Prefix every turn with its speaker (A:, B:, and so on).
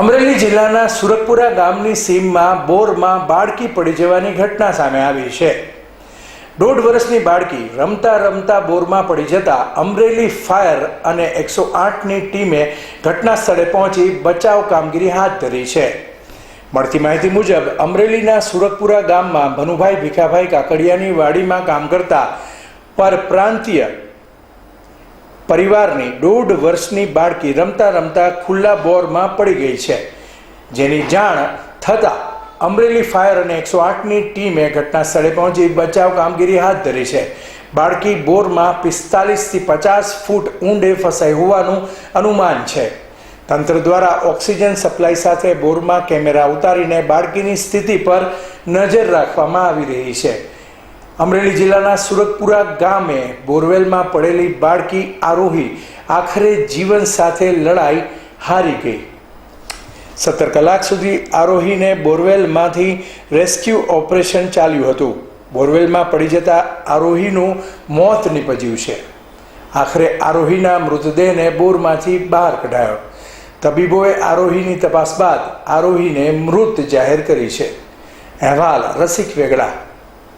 A: અમરેલી જિલ્લાના સુરતપુરા ગામની સીમમાં બોરમાં બાળકી પડી જવાની ઘટના સામે આવી છે. દોઢ વર્ષની બાળકી રમતા રમતા બોરમાં પડી જતા અમરેલી ફાયર અને એકસો આઠની ટીમે ઘટના સ્થળે પહોંચી બચાવ કામગીરી હાથ ધરી છે. મળતી માહિતી મુજબ, અમરેલીના સુરતપુરા ગામમાં ભનુભાઈ ભીખાભાઈ કાકડિયાની વાડીમાં કામ કરતા પરપ્રાંતીય પરિવારની દોઢ વર્ષની બાળકી રમતા રમતા ખુલ્લા બોરમાં પડી ગઈ છે. જેની જાણ થતાં અમરેલી ફાયર અને એકસો આઠની ટીમે ઘટના સ્થળે પહોંચી બચાવ કામગીરી હાથ ધરી છે. બાળકી બોરમાં પિસ્તાલીસથી પચાસ ફૂટ ઊંડે ફસાઈ હોવાનું અનુમાન છે. તંત્ર દ્વારા ઓક્સિજન સપ્લાય સાથે બોરમાં કેમેરા ઉતારીને બાળકીની સ્થિતિ પર નજર રાખવામાં આવી રહી છે. અમરેલી જિલ્લાના સુરતપુરા ગામે બોરવેલમાં પડેલી બાળકી આરોહી આખરે જીવન સાથે લડાઈ હારી ગઈ. સત્તર કલાક સુધી આરોહીને બોરવેલમાંથી રેસ્ક્યુ ઓપરેશન ચાલ્યું હતું. બોરવેલમાં પડી જતા આરોહીનું મોત નીપજ્યું છે. આખરે આરોહીના મૃતદેહને બોરમાંથી બહાર કઢાયો. તબીબોએ આરોહીની તપાસ બાદ આરોહીને મૃત જાહેર કરી છે. અહેવાલ રસિક વેગડા.